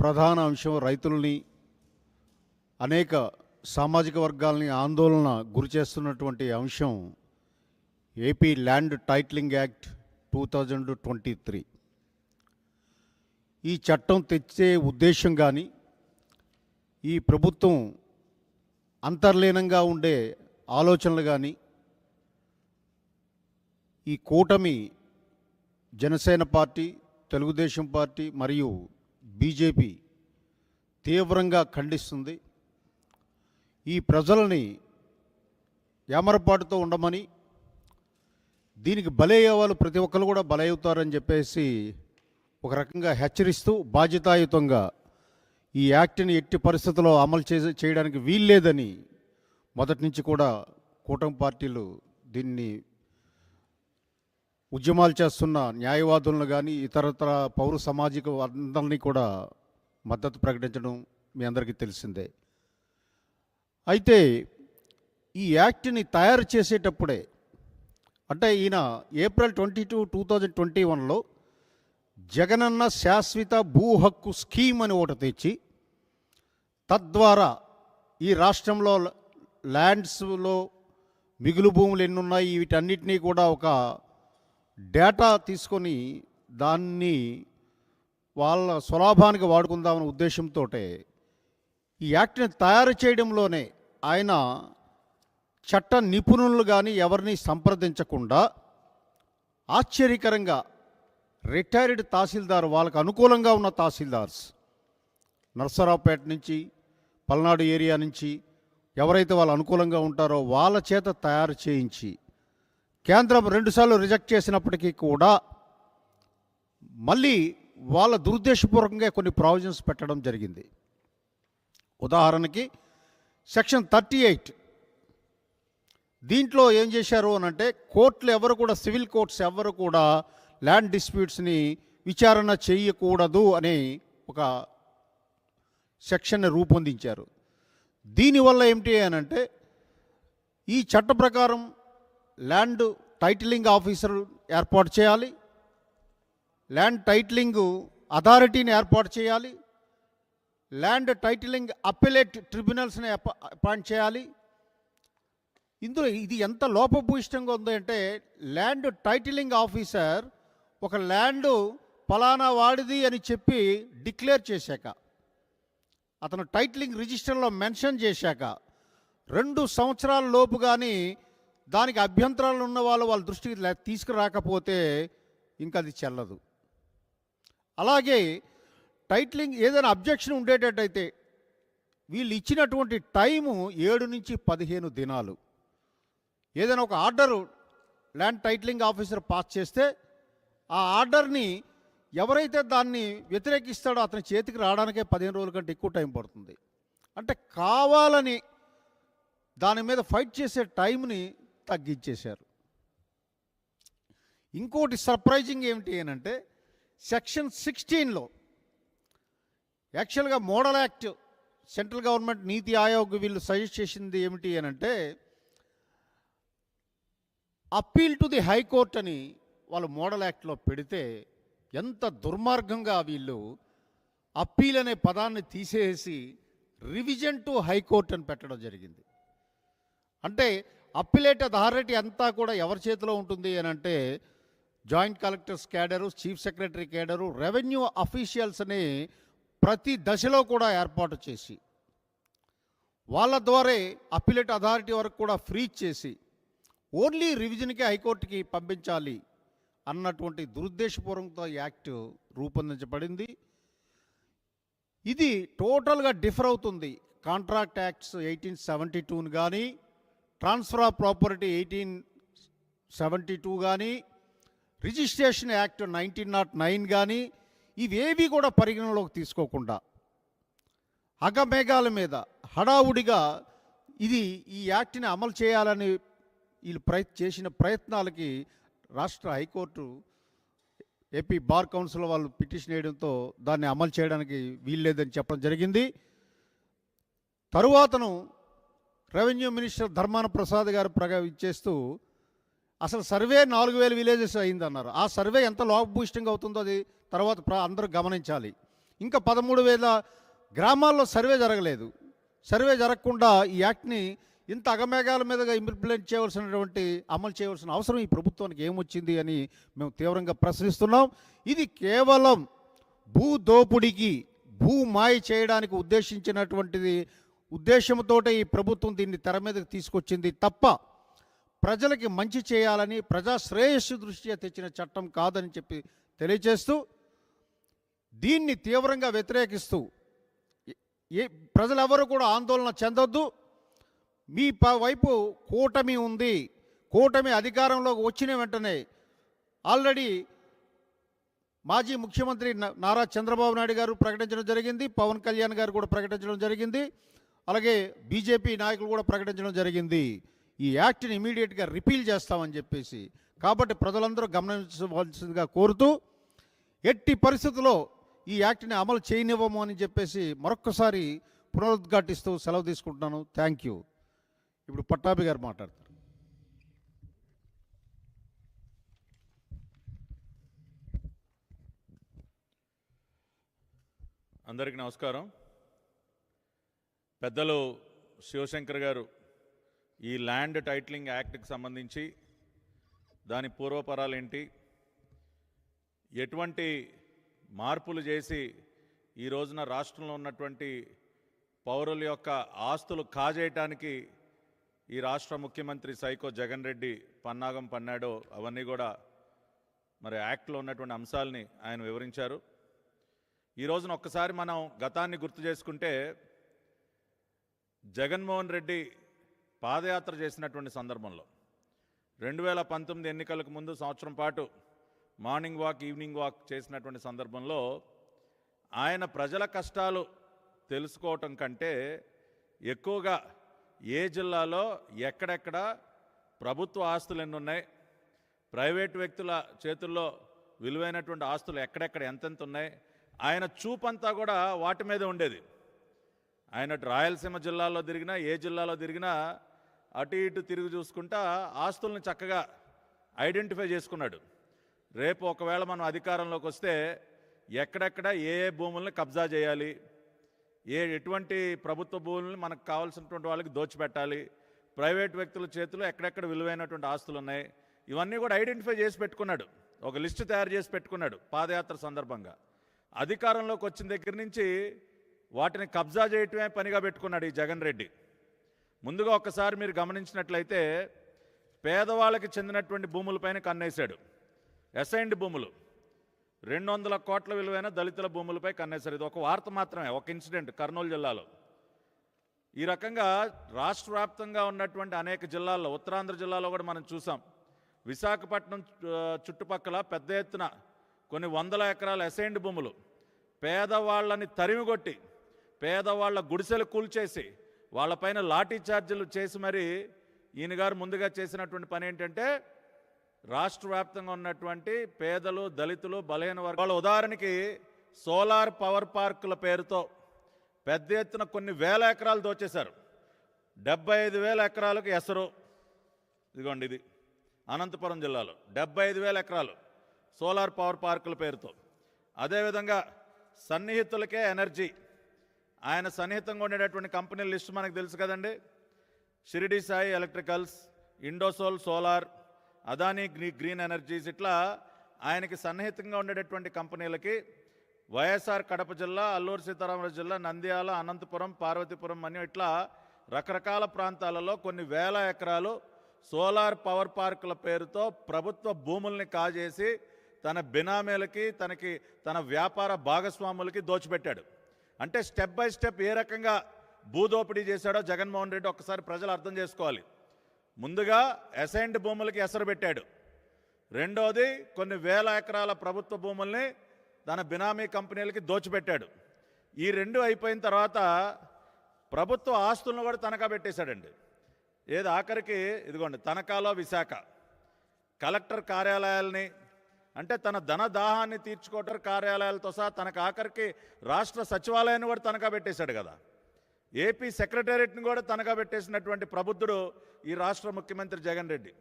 ప్రధాన అంశం రైతుల్ని అనేక సామాజిక వర్గాలని ఆందోళన గురి చేస్తున్నటువంటి అంశం AP land titling act two thousand twenty three ఈ చట్టం తెచ్చే ఉద్దేశం కానీ ఈ ప్రభుత్వం అంతర్లీనంగా ఉండే ఆలోచనలు కానీ ఈ కూటమి జనసేన పార్టీ తెలుగుదేశం పార్టీ మరియు బీజేపీ తీవ్రంగా ఖండిస్తుంది. ఈ ప్రజలని ఏమరపాటుతో ఉండమని దీనికి బలయ్యే వాళ్ళు ప్రతి ఒక్కరు కూడా బలవుతారని చెప్పేసి ఒక రకంగా హెచ్చరిస్తూ బాధ్యతాయుతంగా ఈ యాక్ట్ని ఎట్టి పరిస్థితుల్లో అమలు చే చేయడానికి వీల్లేదని మొదటి నుంచి కూడా కూటమి పార్టీలు దీన్ని ఉద్యమాలు చేస్తున్న న్యాయవాదులను కానీ ఇతరతర పౌర సామాజిక అందరినీ కూడా మద్దతు ప్రకటించడం మీ అందరికీ తెలిసిందే. అయితే ఈ యాక్ట్ని తయారు చేసేటప్పుడే అంటే ఈయన April twenty two two thousand twenty వన్లో జగనన్న శాశ్వత భూ హక్కు స్కీమ్ అని ఒకటి తెచ్చి తద్వారా ఈ రాష్ట్రంలో ల్యాండ్స్లో మిగులు భూములు ఎన్నున్నాయి వీటన్నిటినీ కూడా ఒక డేటా తీసుకొని దాన్ని వాళ్ళ స్వలాభానికి వాడుకుందామనే ఉద్దేశంతో ఈ యాక్ట్ని తయారు చేయడంలోనే ఆయన చట్ట నిపుణులు కానీ ఎవరిని సంప్రదించకుండా ఆశ్చర్యకరంగా రిటైర్డ్ తహసీల్దార్ వాళ్ళకు అనుకూలంగా ఉన్న తహసీల్దార్స్ నర్సరావుపేట నుంచి పల్నాడు ఏరియా నుంచి ఎవరైతే వాళ్ళు అనుకూలంగా ఉంటారో వాళ్ళ చేత తయారు చేయించి కేంద్రం రెండుసార్లు రిజెక్ట్ చేసినప్పటికీ కూడా మళ్ళీ వాళ్ళ దురుద్దేశపూర్వకంగా కొన్ని ప్రావిజన్స్ పెట్టడం జరిగింది. ఉదాహరణకి సెక్షన్ థర్టీ ఎయిట్ దీంట్లో ఏం చేశారు అని అంటే కోర్టులు ఎవరు కూడా సివిల్ కోర్ట్స్ ఎవరు కూడా ల్యాండ్ డిస్ప్యూట్స్ని విచారణ చేయకూడదు అని ఒక సెక్షన్ని రూపొందించారు. దీనివల్ల ఏమిటి అని అంటే ఈ చట్ట ప్రకారం ల్యాండ్ టైటిలింగ్ ఆఫీసర్ ఏర్పాటు చేయాలి. ల్యాండ్ టైటిలింగ్ అథారిటీని ఏర్పాటు చేయాలి. ల్యాండ్ టైటిలింగ్ అప్పిలేట్ ట్రిబ్యునల్స్ని అప- అపాయింట్ చేయాలి. ఇందులో ఇది ఎంత లోపభూయిష్టంగా ఉంది అంటే ల్యాండ్ టైటిలింగ్ ఆఫీసర్ ఒక ల్యాండ్ ఫలానా వాడిది అని చెప్పి డిక్లేర్ చేశాక అతను టైటిలింగ్ రిజిస్టర్లో మెన్షన్ చేశాక రెండు సంవత్సరాల లోపు కానీ దానికి అభ్యంతరాలు ఉన్న వాళ్ళు వాళ్ళ దృష్టికి లే- తీసుకురాకపోతే ఇంకా అది చెల్లదు. అలాగే టైటిలింగ్ ఏదైనా అబ్జెక్షన్ ఉండేటట్టయితే వీళ్ళు ఇచ్చినటువంటి టైము ఏడు నుంచి పదిహేను దినాలు. ఏదైనా ఒక order land titling officer pass చేస్తే ఆ ఆర్డర్ని ఎవరైతే దాన్ని వ్యతిరేకిస్తాడో అతని చేతికి రావడానికే పదిహేను రోజుల కంటే ఎక్కువ టైం పడుతుంది. అంటే కావాలని దాని మీద ఫైట్ చేసే టైంని తగ్గించేశారు. ఇంకోటి సర్ప్రైజింగ్ ఏమిటి అంటే సెక్షన్ సిక్స్టీన్లో యాక్చువల్గా మోడల్ యాక్ట్ సెంట్రల్ గవర్నమెంట్ నీతి ఆయోగ్ వీళ్ళు సజెస్ట్ చేసింది ఏమిటి అంటే అప్పీల్ టు ది హైకోర్ట్ అని వాళ్ళు మోడల్ యాక్ట్లో పెడితే ఎంత దుర్మార్గంగా వీళ్ళు అప్పీల్ అనే పదాన్ని తీసేసి రివిజన్ టు హైకోర్ట్ అని పెట్టడం జరిగింది. అంటే అప్పిలేట్ అథారిటీ అంతా కూడా ఎవరి చేతిలో ఉంటుంది అని అంటే joint collectors cadre chief secretary cadre revenue అఫీషియల్స్ని ప్రతి దశలో కూడా ఏర్పాటు చేసి వాళ్ళ ద్వారే అప్పిలేట్ అథారిటీ వరకు కూడా ఫ్రీ చేసి ఓన్లీ రివిజన్కి హైకోర్టుకి పంపించాలి అన్నటువంటి దురుద్దేశపూర్వకంతో యాక్ట్ రూపొందించబడింది. ఇది టోటల్గా డిఫర్ అవుతుంది. కాంట్రాక్ట్ యాక్ట్స్ ఎయిటీన్ సెవెంటీ టూని కానీ transfer of property eighteen seventy two కానీ registration act nineteen nought nine కానీ ఇవేవి కూడా పరిగణలోకి తీసుకోకుండా అగమేఘాల మీద హడావుడిగా ఇది ఈ యాక్ట్ని అమలు చేయాలని వీళ్ళు ప్రయ చేసిన ప్రయత్నాలకి రాష్ట్ర high court AP bar council వాళ్ళు పిటిషన్ వేయడంతో దాన్ని అమలు చేయడానికి వీల్లేదని చెప్పడం జరిగింది. తరువాతను రెవెన్యూ మినిస్టర్ ధర్మాన ప్రసాద్ గారు ప్రగా ఇచ్చేస్తూ అసలు సర్వే నాలుగు వేల విలేజెస్ అయిందన్నారు. ఆ సర్వే ఎంత లోపభూయిష్టంగా అవుతుందో అది తర్వాత ప్ర- అందరూ గమనించాలి. ఇంకా పదమూడు వేల గ్రామాల్లో సర్వే జరగలేదు. సర్వే జరగకుండా ఈ యాక్ట్ని ఇంత అగమేఘాల మీదుగా ఇంప్లిమెంట్ చేయవలసినటువంటి అమలు చేయవలసిన అవసరం ఈ ప్రభుత్వానికి ఏమొచ్చింది అని మేము తీవ్రంగా ప్రశ్నిస్తున్నాం. ఇది కేవలం భూ దోపిడీకి భూ మాయ చేయడానికి ఉద్దేశించినటువంటిది ఉద్దేశంతోటే ఈ ప్రభుత్వం దీన్ని తెర మీదకి తీసుకొచ్చింది తప్ప ప్రజలకి మంచి చేయాలని ప్రజా శ్రేయస్సు దృష్ట్యా తెచ్చిన చట్టం కాదని చెప్పి తెలియజేస్తూ దీన్ని తీవ్రంగా వ్యతిరేకిస్తూ ఏ- ప్రజలెవరూ కూడా ఆందోళన చెందొద్దు. మీ ప- వైపు కూటమి ఉంది. కూటమి అధికారంలోకి వచ్చిన వెంటనే ఆల్రెడీ మాజీ ముఖ్యమంత్రి నారా చంద్రబాబు నాయుడు గారు ప్రకటించడం జరిగింది. పవన్ కళ్యాణ్ గారు కూడా ప్రకటించడం జరిగింది. అలాగే బీజేపీ నాయకులు కూడా ప్రకటించడం జరిగింది. ఈ యాక్ట్ని ఇమీడియట్గా రిపీల్ చేస్తామని చెప్పేసి. కాబట్టి ప్రజలందరూ గమనించవలసిందిగా కోరుతూ ఎట్టి పరిస్థితుల్లో ఈ యాక్ట్ని అమలు చేయనివ్వము అని చెప్పేసి మరొక్కసారి పునరుద్ఘాటిస్తూ సెలవు తీసుకుంటున్నాను. Thank you. ఇప్పుడు పట్టాభి గారు మాట్లాడతారు. అందరికీ నమస్కారం. పెద్దలు శివశంకర్ గారు ఈ ల్యాండ్ టైటిలింగ్ యాక్ట్కి సంబంధించి దాని పూర్వపరాలు ఏంటి ఎటువంటి మార్పులు చేసి ఈ రోజున రాష్ట్రంలో ఉన్నటువంటి పౌరుల యొక్క ఆస్తులు కాజేయటానికి ఈ రాష్ట్ర ముఖ్యమంత్రి సైకో జగన్ రెడ్డి పన్నాగం పన్నాడో అవన్నీ కూడా మరి యాక్ట్లో ఉన్నటువంటి అంశాలని ఆయన వివరించారు. ఈ రోజున ఒక్కసారి మనం గతాన్ని గుర్తు చేసుకుంటే జగన్మోహన్ రెడ్డి పాదయాత్ర చేసినటువంటి సందర్భంలో రెండు వేల పంతొమ్మిది ఎన్నికలకు ముందు సంవత్సరం పాటు మార్నింగ్ వాక్ ఈవినింగ్ వాక్ చేసినటువంటి సందర్భంలో ఆయన ప్రజల కష్టాలు తెలుసుకోవటం కంటే ఎక్కువగా ఏ జిల్లాలో ఎక్కడెక్కడ ప్రభుత్వ ఆస్తులు ఎన్ని ఉన్నాయి ప్రైవేట్ వ్యక్తుల చేతుల్లో విలువైనటువంటి ఆస్తులు ఎక్కడెక్కడ ఎంతెంత ఉన్నాయి ఆయన చూపంతా కూడా వాటి మీద ఉండేది. ఆయన రాయలసీమ జిల్లాలో తిరిగినా ఏ జిల్లాలో తిరిగినా అటు ఇటు తిరిగి చూసుకుంటా ఆస్తుల్ని చక్కగా ఐడెంటిఫై చేసుకున్నాడు. రేపు ఒకవేళ మనం అధికారంలోకి వస్తే ఎక్కడెక్కడ ఏ ఏ భూముల్ని కబ్జా చేయాలి ఏ ఎటువంటి ప్రభుత్వ భూముల్ని మనకు కావాల్సినటువంటి వాళ్ళకి దోచిపెట్టాలి ప్రైవేట్ వ్యక్తుల చేతిలో ఎక్కడెక్కడ విలువైనటువంటి ఆస్తులు ఉన్నాయి ఇవన్నీ కూడా ఐడెంటిఫై చేసి పెట్టుకున్నాడు. ఒక లిస్టు తయారు చేసి పెట్టుకున్నాడు పాదయాత్ర సందర్భంగా. అధికారంలోకి వచ్చిన దగ్గర నుంచి వాటిని కబ్జా చేయటమే పనిగా పెట్టుకున్నాడు ఈ జగన్ రెడ్డి. ముందుగా ఒక్కసారి మీరు గమనించినట్లయితే పేదవాళ్ళకి చెందినటువంటి భూములపైన కన్నేశాడు. అసైన్డ్ భూములు. రెండు వందల కోట్ల విలువైన దళితుల భూములపై కన్నేశారు ఇది ఒక వార్త మాత్రమే ఒక ఇన్సిడెంట్ కర్నూలు జిల్లాలో. ఈ రకంగా రాష్ట్ర వ్యాప్తంగా ఉన్నటువంటి అనేక జిల్లాల్లో ఉత్తరాంధ్ర జిల్లాలో కూడా మనం చూసాం. విశాఖపట్నం చుట్టుపక్కల పెద్ద ఎత్తున కొన్ని వందల ఎకరాల అసైన్డ్ భూములు. పేదవాళ్ళని తరిమిగొట్టి పేదవాళ్ళ గుడిసెలు కూల్చేసి వాళ్ళపైన లాఠీ చార్జీలు చేసి మరి ఈయన గారు ముందుగా చేసినటువంటి పని ఏంటంటే రాష్ట్ర వ్యాప్తంగా ఉన్నటువంటి పేదలు దళితులు బలహీన వర్గాల ఉదాహరణకి సోలార్ పవర్ పార్కుల పేరుతో పెద్ద ఎత్తున కొన్ని వేల ఎకరాలు దోచేశారు. డెబ్బై ఐదు వేల ఎకరాలకు ఎసరు. ఇదిగోండి ఇది. అనంతపురం జిల్లాలో డెబ్బై ఐదు వేల ఎకరాలు సోలార్ పవర్ పార్కుల పేరుతో. అదేవిధంగా సన్నిహితులకే ఎనర్జీ. ఆయన సన్నిహితంగా ఉండేటటువంటి కంపెనీల లిస్ట్ మనకు తెలుసు కదండి. షిరిడి సాయి ఎలక్ట్రికల్స్ ఇండోసోల్ సోలార్ అదానీ గ్రీ గ్రీన్ ఎనర్జీస్ ఇట్లా ఆయనకి సన్నిహితంగా ఉండేటటువంటి కంపెనీలకి వైఎస్ఆర్ కడప జిల్లా అల్లూరు సీతారామరాజు జిల్లా నంద్యాల అనంతపురం పార్వతీపురం మన్యం ఇట్లా రకరకాల ప్రాంతాలలో కొన్ని వేల ఎకరాలు సోలార్ పవర్ పార్కుల పేరుతో ప్రభుత్వ భూముల్ని కాజేసి తన బినామీలకి తనకి తన వ్యాపార భాగస్వాములకి దోచిపెట్టాడు. అంటే స్టెప్ బై స్టెప్ ఏ రకంగా భూదోపిడీ చేశాడో జగన్మోహన్ రెడ్డి ఒక్కసారి ప్రజలు అర్థం చేసుకోవాలి. ముందుగా అసైన్డ్ భూములకి ఎసరు పెట్టాడు. రెండోది కొన్ని వేల ఎకరాల ప్రభుత్వ భూముల్ని తన బినామీ కంపెనీలకి దోచిపెట్టాడు. ఈ రెండు అయిపోయిన తర్వాత ప్రభుత్వ ఆస్తులను కూడా తనఖా పెట్టేశాడండి. ఏది ఆఖరికి ఇదిగోండి తనఖాలో విశాఖ. కలెక్టర్ కార్యాలయాల్ని అంటే తన ధన దాహాన్ని తీర్చుకోవటం కార్యాలయాలతో సహా తనకు ఆఖరికి రాష్ట్ర సచివాలయాన్ని కూడా తనఖా పెట్టేశాడు కదా. ఏపీ సెక్రటేరియట్ని కూడా తనఖా పెట్టేసినటువంటి ప్రబుద్ధుడు ఈ రాష్ట్ర ముఖ్యమంత్రి జగన్ రెడ్డి.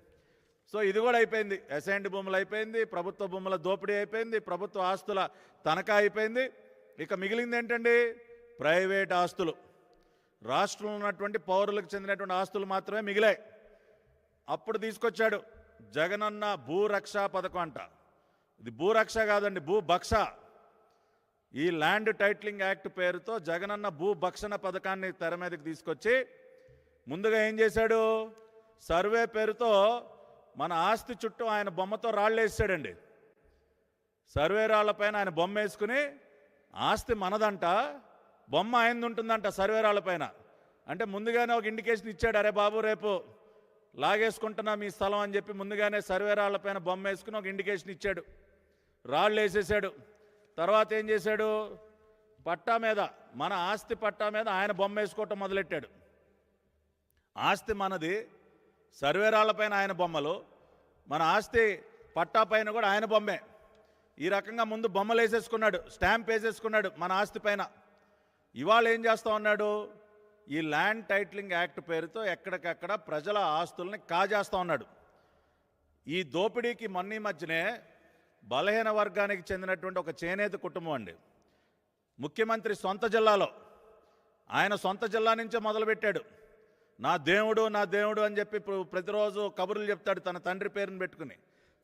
సో ఇది కూడా అయిపోయింది. అసైన్డ్ భూములు అయిపోయింది ప్రభుత్వ భూముల దోపిడీ అయిపోయింది ప్రభుత్వ ఆస్తుల తనఖా అయిపోయింది. ఇక మిగిలింది ఏంటండి? ప్రైవేట్ ఆస్తులు. రాష్ట్రంలో ఉన్నటువంటి పౌరులకు చెందినటువంటి ఆస్తులు మాత్రమే మిగిలాయి. అప్పుడు తీసుకొచ్చాడు జగనన్న భూరక్ష పథకం అంట. ఇది భూరక్ష కాదండి భూభక్ష. ఈ ల్యాండ్ టైటిలింగ్ యాక్ట్ పేరుతో జగనన్న భూభక్షణ పథకాన్ని తెర మీదకి తీసుకొచ్చి ముందుగా ఏం చేశాడు? సర్వే పేరుతో మన ఆస్తి చుట్టూ ఆయన బొమ్మతో రాళ్ళు వేసాడండి. సర్వే రాళ్ళపైన ఆయన బొమ్మ వేసుకుని ఆస్తి మనదంట బొమ్మ ఆయనది ఉంటుందంట సర్వే రాళ్ళపైన అంటే ముందుగానే ఒక ఇండికేషన్ ఇచ్చాడు అరే బాబు రేపు లాగేసుకుంటున్నా మీ స్థలం అని చెప్పి ముందుగానే సర్వే రాళ్ళపైన బొమ్మ వేసుకుని ఒక ఇండికేషన్ ఇచ్చాడు. రాళ్ళు వేసేసాడు తర్వాత ఏం చేశాడు? పట్టా మీద మన ఆస్తి పట్టా మీద ఆయన బొమ్మ వేసుకోవటం మొదలెట్టాడు. ఆస్తి మనది సర్వేరాళ్ళపైన ఆయన బొమ్మలు మన ఆస్తి పట్టా పైన కూడా ఆయన బొమ్మే. ఈ రకంగా ముందు బొమ్మలు వేసేసుకున్నాడు స్టాంప్ వేసేసుకున్నాడు మన ఆస్తి పైన. ఇవాళ ఏం చేస్తా ఉన్నాడు? ఈ ల్యాండ్ టైటిలింగ్ యాక్ట్ పేరుతో ఎక్కడికక్కడ ప్రజల ఆస్తుల్ని కాజేస్తా ఉన్నాడు. ఈ దోపిడీకి మొన్న మధ్యనే బలహీన వర్గానికి చెందినటువంటి ఒక చేనేత కుటుంబం అండి. ముఖ్యమంత్రి సొంత జిల్లాలో. ఆయన సొంత జిల్లా నుంచే మొదలుపెట్టాడు. నా దేవుడు నా దేవుడు అని చెప్పి ప్రతిరోజు కబుర్లు చెప్తాడు తన తండ్రి పేరుని పెట్టుకుని.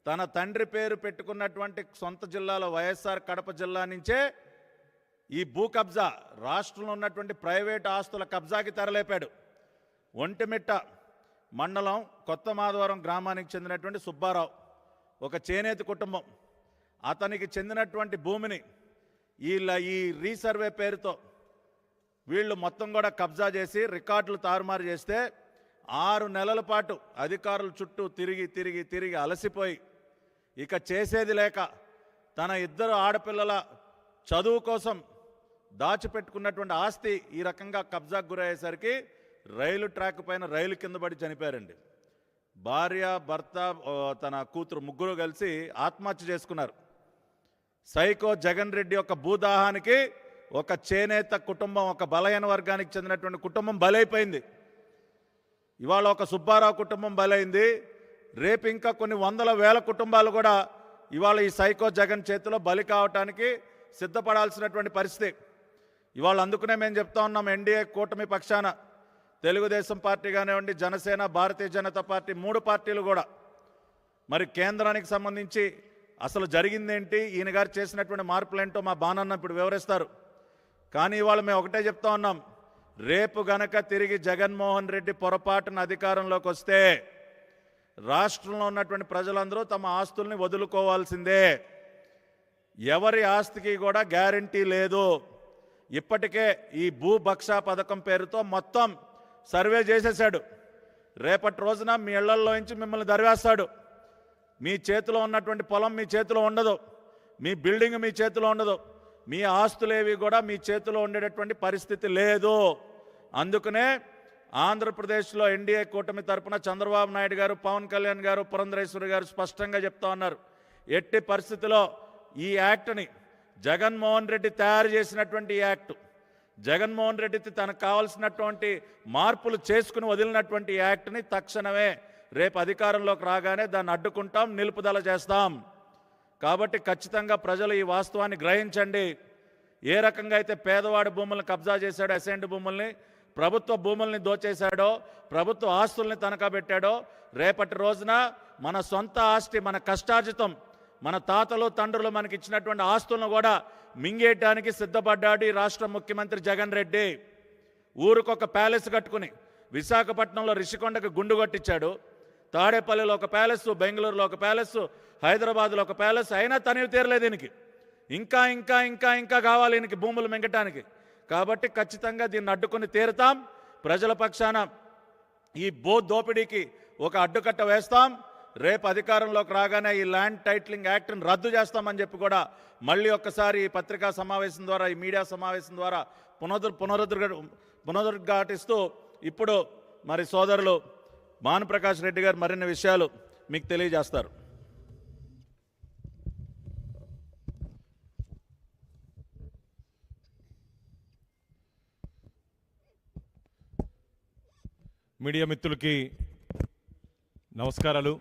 తన తండ్రి పేరు పెట్టుకున్నటువంటి సొంత జిల్లాలో వైఎస్ఆర్ కడప జిల్లా నుంచే ఈ భూ కబ్జా రాష్ట్రంలో ఉన్నటువంటి ప్రైవేట్ ఆస్తుల కబ్జాకి తరలేపాడు. ఒంటిమిట్ట మండలం కొత్త మాధవరం గ్రామానికి చెందినటువంటి సుబ్బారావు. ఒక చేనేత కుటుంబం. అతనికి చెందినటువంటి భూమిని వీళ్ళ ఈ రీసర్వే పేరుతో వీళ్ళు మొత్తం కూడా కబ్జా చేసి రికార్డులు తారుమారు చేస్తే ఆరు నెలల పాటు అధికారుల చుట్టూ తిరిగి తిరిగి తిరిగి అలసిపోయి ఇక చేసేది లేక తన ఇద్దరు ఆడపిల్లల చదువు కోసం దాచిపెట్టుకున్నటువంటి ఆస్తి ఈ రకంగా కబ్జాకు గురయ్యేసరికి రైలు ట్రాక్ పైన రైలు కింద పడి చనిపోయారండి. భార్య భర్త తన కూతురు ముగ్గురు కలిసి ఆత్మహత్య చేసుకున్నారు. సైకో జగన్ రెడ్డి యొక్క భూదాహానికి ఒక చేనేత కుటుంబం ఒక బలహీన వర్గానికి చెందినటువంటి కుటుంబం బలైపోయింది. ఇవాళ ఒక సుబ్బారావు కుటుంబం బలైంది. రేపు ఇంకా కొన్ని వందల వేల కుటుంబాలు కూడా ఇవాళ ఈ సైకో జగన్ చేతిలో బలి కావటానికి సిద్ధపడాల్సినటువంటి పరిస్థితి. ఇవాళ అందుకునే మేము చెప్తా ఉన్నాం ఎన్డీఏ కూటమి పక్షాన తెలుగుదేశం పార్టీ కానివ్వండి జనసేన భారతీయ జనతా పార్టీ మూడు పార్టీలు కూడా. మరి కేంద్రానికి సంబంధించి అసలు జరిగిందేంటి? ఈయన గారు చేసినటువంటి మార్పులేంటో మా బాణన్న ఇప్పుడు వివరిస్తారు. కానీ ఇవాళ మేము ఒకటే చెప్తా ఉన్నాం. రేపు గనక తిరిగి జగన్మోహన్ రెడ్డి పొరపాటున అధికారంలోకి వస్తే రాష్ట్రంలో ఉన్నటువంటి ప్రజలందరూ తమ ఆస్తుల్ని వదులుకోవాల్సిందే. ఎవరి ఆస్తికి కూడా గ్యారంటీ లేదు. ఇప్పటికే ఈ భూభక్ష పథకం పేరుతో మొత్తం సర్వే చేసేశాడు. రేపటి రోజున మీ ఇళ్ళల్లోంచి మిమ్మల్ని దరివేస్తాడు. మీ చేతిలో ఉన్నటువంటి పొలం మీ చేతిలో ఉండదు. మీ బిల్డింగ్ మీ చేతిలో ఉండదు. మీ ఆస్తులేవి కూడా మీ చేతిలో ఉండేటటువంటి పరిస్థితి లేదు. అందుకనే ఆంధ్రప్రదేశ్లో ఎన్డీఏ కూటమి తరపున చంద్రబాబు నాయుడు గారు పవన్ కళ్యాణ్ గారు పురంధరేశ్వరి గారు స్పష్టంగా చెప్తా ఉన్నారు. ఎట్టి పరిస్థితిలో ఈ యాక్ట్ని జగన్మోహన్ రెడ్డి తయారు చేసినటువంటి యాక్ట్ జగన్మోహన్ రెడ్డి తనకు కావాల్సినటువంటి మార్పులు చేసుకుని వదిలినటువంటి యాక్ట్ని తక్షణమే రేపు అధికారంలోకి రాగానే దాన్ని అడ్డుకుంటాం నిలుపుదల చేస్తాం. కాబట్టి ఖచ్చితంగా ప్రజలు ఈ వాస్తవాన్ని గ్రహించండి. ఏ రకంగా అయితే పేదవాడి భూములను కబ్జా చేశాడో అసెంట్ భూముల్ని ప్రభుత్వ భూముల్ని దోచేశాడో ప్రభుత్వ ఆస్తుల్ని తనఖా పెట్టాడో రేపటి రోజున మన సొంత ఆస్తి మన కష్టార్జితం మన తాతలు తండ్రులు మనకి ఇచ్చినటువంటి ఆస్తులను కూడా మింగేయటానికి సిద్ధపడ్డాడు ఈ రాష్ట్ర ముఖ్యమంత్రి జగన్ రెడ్డి. ఊరికొక ప్యాలెస్ కట్టుకుని విశాఖపట్నంలో రిషికొండకు గుండు కొట్టించాడు. తాడేపల్లిలో ఒక ప్యాలెస్ బెంగళూరులో ఒక ప్యాలెస్ హైదరాబాద్లో ఒక ప్యాలెస్ అయినా తనివి తీరలేదు దీనికి. ఇంకా ఇంకా ఇంకా ఇంకా కావాలి దీనికి భూములు మింగటానికి. కాబట్టి ఖచ్చితంగా దీన్ని అడ్డుకుని తీరుతాం. ప్రజల పక్షాన ఈ భూ దోపిడీకి ఒక అడ్డుకట్ట వేస్తాం. రేపు అధికారంలోకి రాగానే ఈ ల్యాండ్ టైటిలింగ్ యాక్ట్ని రద్దు చేస్తామని చెప్పి కూడా మళ్ళీ ఒక్కసారి ఈ పత్రికా సమావేశం ద్వారా ఈ మీడియా సమావేశం ద్వారా పునరుద్ధ పునరుద్ధ పునరుద్ఘాటిస్తూ ఇప్పుడు మరి సోదరులు భానుప్రకాష్ రెడ్డి గారు మరిన్ని విషయాలు మీకు తెలియజేస్తారు. మీడియా మిత్రులకి నమస్కారాలు.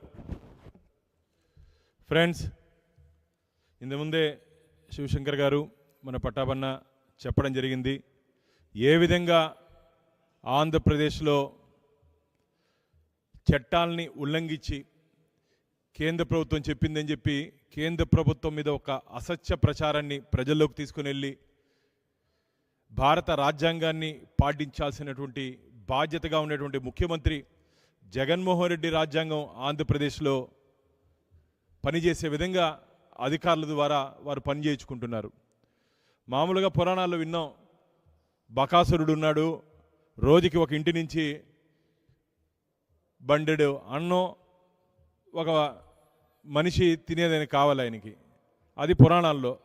ఫ్రెండ్స్ ఇంత ముందే శివశంకర్ గారు మన పట్టాభన్న చెప్పడం జరిగింది. ఏ విధంగా ఆంధ్రప్రదేశ్లో చట్టాలని ఉల్లంఘించి కేంద్ర ప్రభుత్వం చెప్పిందని చెప్పి కేంద్ర ప్రభుత్వం మీద ఒక అసత్య ప్రచారాన్ని ప్రజల్లోకి తీసుకుని వెళ్ళి భారత రాజ్యాంగాన్ని పాటించాల్సినటువంటి బాధ్యతగా ఉన్నటువంటి ముఖ్యమంత్రి జగన్మోహన్ రెడ్డి రాజ్యాంగం ఆంధ్రప్రదేశ్లో పనిచేసే విధంగా అధికారుల ద్వారా వారు పనిచేయించుకుంటున్నారు మామూలుగా పురాణాల్లో విన్నాం బకాసురుడు ఉన్నాడు రోజుకి ఒక ఇంటి నుంచి బండెడు అన్నో ఒక మనిషి తినేదని కావాలి ఆయనకి. అది పురాణాల్లో.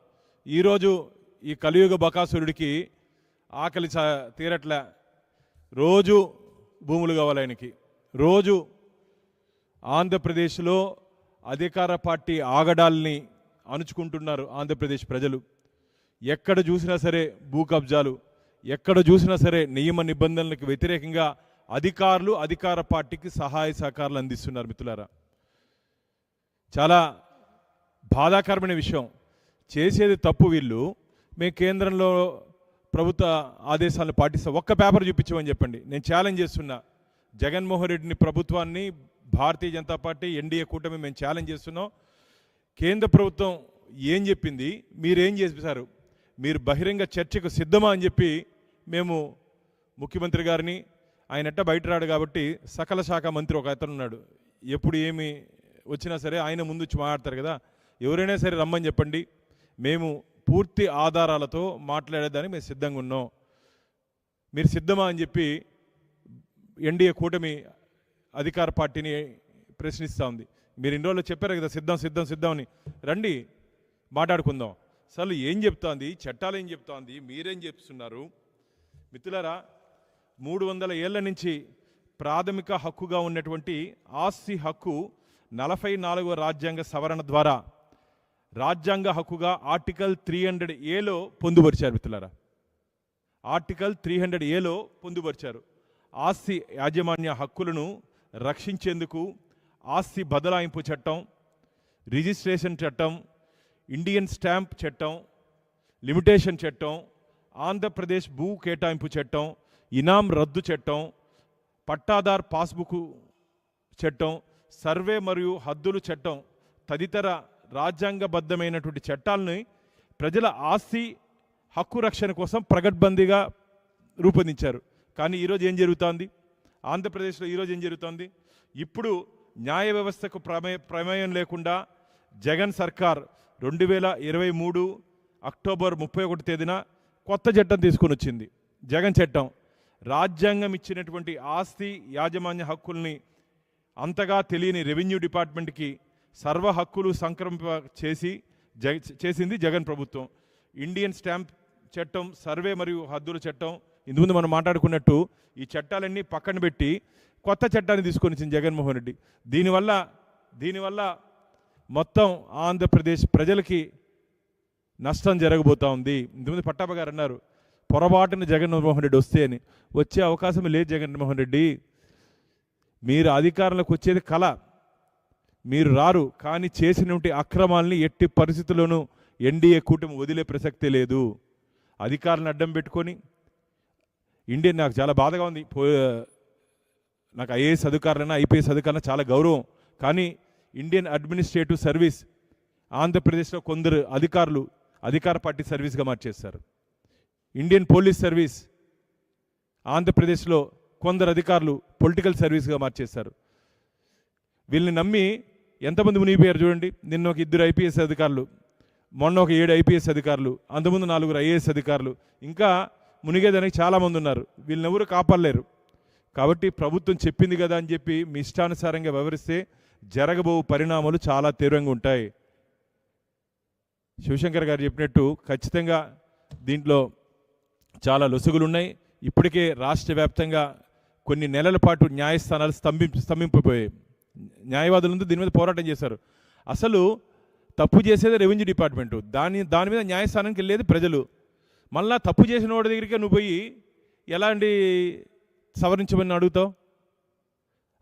ఈరోజు ఈ కలియుగ బకాసురుడికి ఆకలి చ- తీరట్లే రోజు భూములు కావాలి ఆయనకి. రోజు ఆంధ్రప్రదేశ్లో అధికార పార్టీ ఆగడాల్ని అణుచుకుంటున్నారు ఆంధ్రప్రదేశ్ ప్రజలు. ఎక్కడ చూసినా సరే భూ కబ్జాలు ఎక్కడ చూసినా సరే నియమ నిబంధనలకు వ్యతిరేకంగా అధికారులు అధికార పార్టీకి సహాయ సహకారాలు అందిస్తున్నారు మిత్రులారా. చాలా బాధాకరమైన విషయం. చేసేది తప్పు వీళ్ళు. మేము కేంద్రంలో ప్రభుత్వ ఆదేశాలను పాటిస్తాం ఒక్క పేపర్ చూపించమని చెప్పండి. నేను ఛాలెంజ్ చేస్తున్నా. జగన్మోహన్ రెడ్డిని ప్రభుత్వాన్ని భారతీయ జనతా పార్టీ ఎన్డీఏ కూటమి మేము ఛాలెంజ్ చేస్తున్నాం. కేంద్ర ప్రభుత్వం ఏం చెప్పింది? మీరేం చేశారు? మీరు బహిరంగ చర్చకు సిద్ధమా అని చెప్పి మేము ముఖ్యమంత్రి గారిని ఆయన ఎట్ట బయట రాడు కాబట్టి సకల శాఖ మంత్రి ఒక అతను ఉన్నాడు. ఎప్పుడు ఏమి వచ్చినా సరే ఆయన ముందు వచ్చి మాట్లాడతారు కదా. ఎవరైనా సరే రమ్మని చెప్పండి. మేము పూర్తి ఆధారాలతో మాట్లాడేదానికి మేము సిద్ధంగా ఉన్నాం. మీరు సిద్ధమా అని చెప్పి ఎన్డీఏ కూటమి అధికార పార్టీని ప్రశ్నిస్తూ ఉంది. మీరు ఇన్ని రోజులు చెప్పారు కదా సిద్ధం సిద్ధం సిద్ధం అని. రండి మాట్లాడుకుందాం. అసలు ఏం చెప్తోంది? చట్టాలు ఏం చెప్తోంది? మీరేం చెప్తున్నారు మిత్రులారా మూడు వందల ఏళ్ళ నుంచి ప్రాథమిక హక్కుగా ఉన్నటువంటి ఆస్తి హక్కు నలభై నాలుగవ రాజ్యాంగ సవరణ ద్వారా రాజ్యాంగ హక్కుగా ఆర్టికల్ త్రీ హండ్రెడ్ ఏలో పొందుపరిచారు మిత్రులారా. ఆర్టికల్ త్రీ హండ్రెడ్ ఏలో పొందుపరిచారు. ఆస్తి యాజమాన్య హక్కులను రక్షించేందుకు ఆస్తి బదలాయింపు చట్టం రిజిస్ట్రేషన్ చట్టం ఇండియన్ స్టాంప్ చట్టం లిమిటేషన్ చట్టం ఆంధ్రప్రదేశ్ భూ కేటాయింపు చట్టం ఇనాం రద్దు చట్టం పట్టాదార్ పాస్బుక్ చట్టం సర్వే మరియు హద్దులు చట్టం తదితర రాజ్యాంగబద్ధమైనటువంటి చట్టాలని ప్రజల ఆస్తి హక్కు రక్షణ కోసం ప్రగట్బందీగా రూపొందించారు. కానీ ఈరోజు ఏం జరుగుతోంది? ఆంధ్రప్రదేశ్లో ఈరోజు ఏం జరుగుతోంది? ఇప్పుడు న్యాయ వ్యవస్థకు ప్రమే ప్రమేయం లేకుండా జగన్ సర్కార్ రెండు వేల ఇరవై మూడు అక్టోబర్ ముప్పై ఒకటి తేదీన కొత్త చట్టం తీసుకొని వచ్చింది జగన్ చట్టం. రాజ్యాంగం ఇచ్చినటువంటి ఆస్తి యాజమాన్య హక్కుల్ని అంతగా తెలియని రెవెన్యూ డిపార్ట్మెంట్కి సర్వ హక్కులు సంక్రమింప చేసి జగ చేసింది జగన్ ప్రభుత్వం. ఇండియన్ స్టాంప్ చట్టం సర్వే మరియు హద్దుల చట్టం ఇందుముందు మనం మాట్లాడుకున్నట్టు ఈ చట్టాలన్నీ పక్కన పెట్టి కొత్త చట్టాన్ని తీసుకొని వచ్చింది జగన్మోహన్ రెడ్డి. దీనివల్ల దీనివల్ల మొత్తం ఆంధ్రప్రదేశ్ ప్రజలకి నష్టం జరగబోతోంది ఇంతకుముందు పట్టాభ గారు అన్నారు పొరపాటున జగన్మోహన్ రెడ్డి వస్తే అని వచ్చే అవకాశం లేదు జగన్మోహన్ రెడ్డి. మీరు అధికారంలోకి వచ్చేది కళ మీరు రారు కానీ చేసినటువంటి అక్రమాల్ని ఎట్టి పరిస్థితుల్లోనూ ఎన్డీఏ కూటమి వదిలే ప్రసక్తే లేదు. అధికారులను అడ్డం పెట్టుకొని ఇండియన్ నాకు చాలా బాధగా ఉంది. పో నాకు ఐఏఎస్ అధికారులైనా ఐపీఎస్ అధికారులైనా చాలా గౌరవం. కానీ ఇండియన్ అడ్మినిస్ట్రేటివ్ సర్వీస్ ఆంధ్రప్రదేశ్లో కొందరు అధికారులు అధికార పార్టీ సర్వీస్గా మార్చేస్తారు ఇండియన్ పోలీస్ సర్వీస్ ఆంధ్రప్రదేశ్లో కొందరు అధికారులు పొలిటికల్ సర్వీస్గా మార్చేశారు. వీళ్ళని నమ్మి ఎంతమంది మునిగిపోయారు చూడండి. నిన్న ఒక ఇద్దరు ఐపీఎస్ అధికారులు మొన్న ఒక ఏడు ఐపీఎస్ అధికారులు అంతకుముందు నాలుగురు ఐఏఎస్ అధికారులు ఇంకా మునిగేదానికి చాలామంది ఉన్నారు. వీళ్ళని ఎవరు కాపాడలేరు. కాబట్టి ప్రభుత్వం చెప్పింది కదా అని చెప్పి మీ ఇష్టానుసారంగా వివరిస్తే జరగబో పరిణామాలు చాలా తీవ్రంగా ఉంటాయి. శివశంకర్ గారు చెప్పినట్టు ఖచ్చితంగా దీంట్లో చాలా లొసుగులు ఉన్నాయి ఇప్పటికే రాష్ట్ర వ్యాప్తంగా కొన్ని నెలల పాటు న్యాయస్థానాలు స్తంభి స్తంభింపబోయాయి. న్యాయవాదులు దీని మీద పోరాటం చేశారు. అసలు తప్పు చేసేది రెవెన్యూ డిపార్ట్మెంటు. దాని దాని మీద న్యాయస్థానానికి వెళ్ళేది ప్రజలు. మళ్ళా తప్పు చేసిన వాడి దగ్గరికి నువ్వు పోయి ఎలాంటి సవరించమని అడుగుతావు?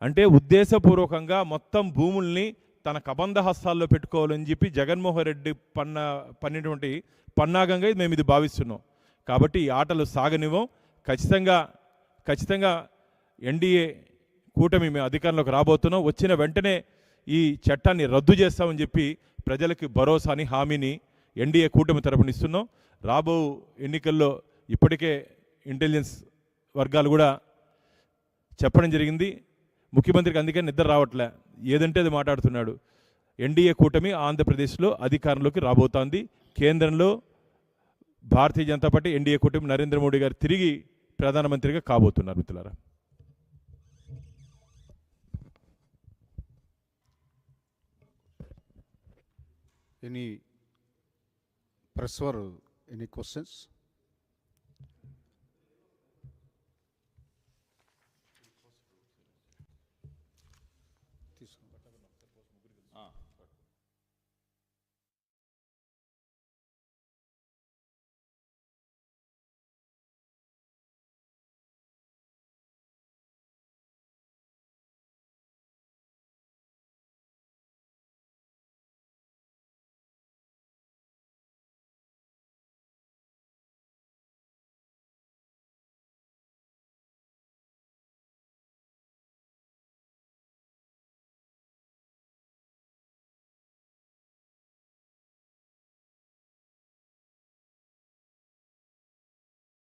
అంటే ఉద్దేశపూర్వకంగా మొత్తం భూముల్ని తన కబంధ హస్తాల్లో పెట్టుకోవాలని చెప్పి జగన్మోహన్ రెడ్డి పన్న పన్నటువంటి పన్నాగంగా మేము ఇది భావిస్తున్నాం. కాబట్టి ఈ ఆటలు సాగనివ్వం. ఖచ్చితంగా ఖచ్చితంగా ఎన్డీఏ కూటమి మేము అధికారంలోకి రాబోతున్నాం. వచ్చిన వెంటనే ఈ చట్టాన్ని రద్దు చేస్తామని చెప్పి ప్రజలకి భరోసాని హామీని ఎన్డీఏ కూటమి తరపున ఇస్తున్నాం. రాబో ఎన్నికల్లో ఇప్పటికే ఇంటెలిజెన్స్ వర్గాలు కూడా చెప్పడం జరిగింది. ముఖ్యమంత్రికి అందుకే నిద్ర రావట్లే. ఏదంటే అది మాట్లాడుతున్నాడు. ఎన్డీఏ కూటమి ఆంధ్రప్రదేశ్లో అధికారంలోకి రాబోతోంది. కేంద్రంలో భారతీయ జనతా పార్టీ ఎన్డీఏ కూటమి నరేంద్ర మోడీ గారు తిరిగి ప్రధానమంత్రిగా కాబోతున్నారు మిత్రులారా. Any ప్రెస్వర్ any questions